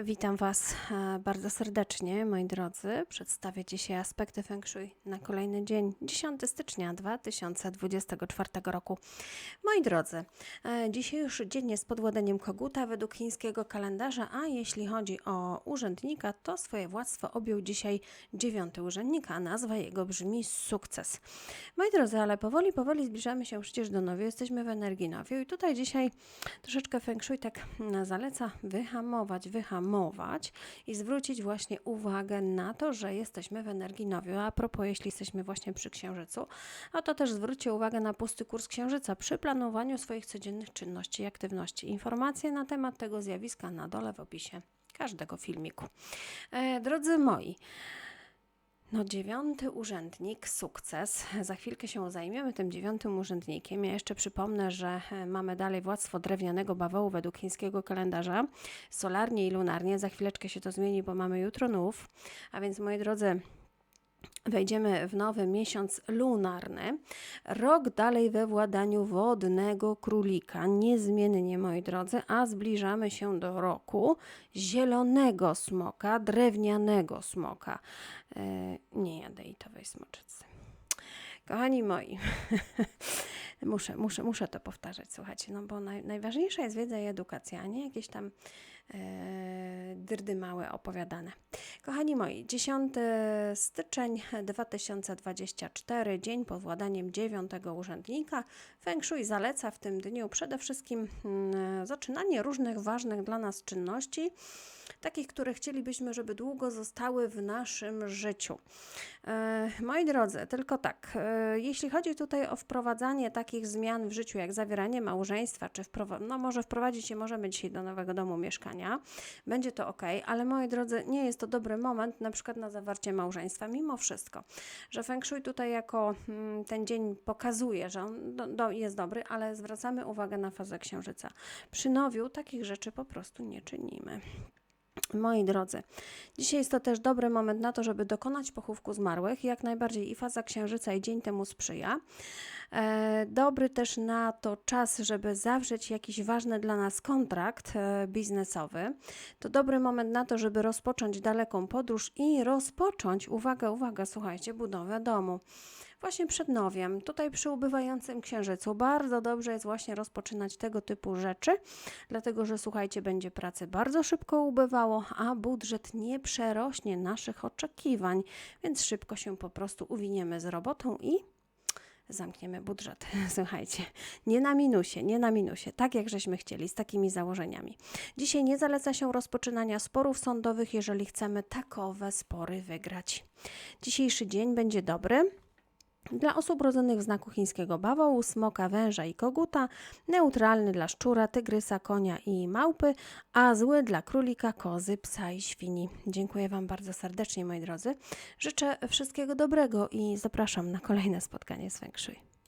Witam Was e, bardzo serdecznie, moi drodzy. Przedstawię dzisiaj aspekty Feng Shui na kolejny dzień, 10 stycznia 2024 roku. Moi drodzy, e, dzisiejszy dzień jest pod koguta według chińskiego kalendarza, a jeśli chodzi o urzędnika, to swoje władztwo objął dzisiaj dziewiąty urzędnik, a nazwa jego brzmi sukces. Moi drodzy, ale powoli, powoli zbliżamy się przecież do nowiu, jesteśmy w energii nowiu i tutaj dzisiaj troszeczkę Feng Shui tak mm, zaleca wyhamować, wyhamować i zwrócić właśnie uwagę na to, że jesteśmy w energii nowiu. A propos, jeśli jesteśmy właśnie przy księżycu, a to też zwróćcie uwagę na pusty kurs księżyca przy planowaniu swoich codziennych czynności i aktywności. Informacje na temat tego zjawiska na dole w opisie każdego filmiku. E, drodzy moi, no, dziewiąty urzędnik, sukces. Za chwilkę się zajmiemy tym dziewiątym urzędnikiem. Ja jeszcze przypomnę, że e, mamy dalej władztwo drewnianego bawołu według chińskiego kalendarza, solarnie i lunarnie. Za chwileczkę się to zmieni, bo mamy jutro nów. A więc, moi drodzy, Wejdziemy w nowy miesiąc lunarny. Rok dalej we władaniu wodnego królika. Niezmiennie, moi drodzy, a zbliżamy się do roku zielonego smoka, drewnianego smoka. E, nie jadejtowej smoczycy. Kochani moi, muszę, muszę, muszę to powtarzać, słuchajcie, no bo naj, najważniejsza jest wiedza i edukacja, a nie jakieś tam e, dyrdy małe opowiadane. Kochani moi, 10 styczeń 2024, dzień pod władaniem dziewiątego urzędnika. Feng Shui zaleca w tym dniu przede wszystkim mm, zaczynanie różnych ważnych dla nas czynności, takich, które chcielibyśmy, żeby długo zostały w naszym życiu. E, moi drodzy, tylko tak, e, jeśli chodzi tutaj o wprowadzanie takich zmian w życiu, jak zawieranie małżeństwa, czy no może wprowadzić je możemy dzisiaj do nowego domu mieszkania, będzie to ok, ale moi drodzy, nie jest to dobry moment na przykład na zawarcie małżeństwa, mimo wszystko, że Feng Shui tutaj jako mm, ten dzień pokazuje, że on do, do, jest dobry, ale zwracamy uwagę na fazę księżyca. Przy nowiu takich rzeczy po prostu nie czynimy. Moi drodzy, dzisiaj jest to też dobry moment na to, żeby dokonać pochówku zmarłych. Jak najbardziej i faza księżyca i dzień temu sprzyja. E, dobry też na to czas, żeby zawrzeć jakiś ważny dla nas kontrakt e, biznesowy. To dobry moment na to, żeby rozpocząć daleką podróż i rozpocząć, uwaga, uwaga, słuchajcie, budowę domu. Właśnie przed nowiem, tutaj przy ubywającym księżycu, bardzo dobrze jest właśnie rozpoczynać tego typu rzeczy, dlatego że słuchajcie, będzie pracy bardzo szybko ubywało, a budżet nie przerośnie naszych oczekiwań, więc szybko się po prostu uwiniemy z robotą i zamkniemy budżet. Słuchajcie, nie na minusie, nie na minusie, tak jak żeśmy chcieli, z takimi założeniami. Dzisiaj nie zaleca się rozpoczynania sporów sądowych, jeżeli chcemy takowe spory wygrać. Dzisiejszy dzień będzie dobry. Dla osób rodzonych w znaku chińskiego bawołu, smoka, węża i koguta, neutralny dla szczura, tygrysa, konia i małpy, a zły dla królika, kozy, psa i świni. Dziękuję Wam bardzo serdecznie, moi drodzy. Życzę wszystkiego dobrego i zapraszam na kolejne spotkanie z Feng Shui.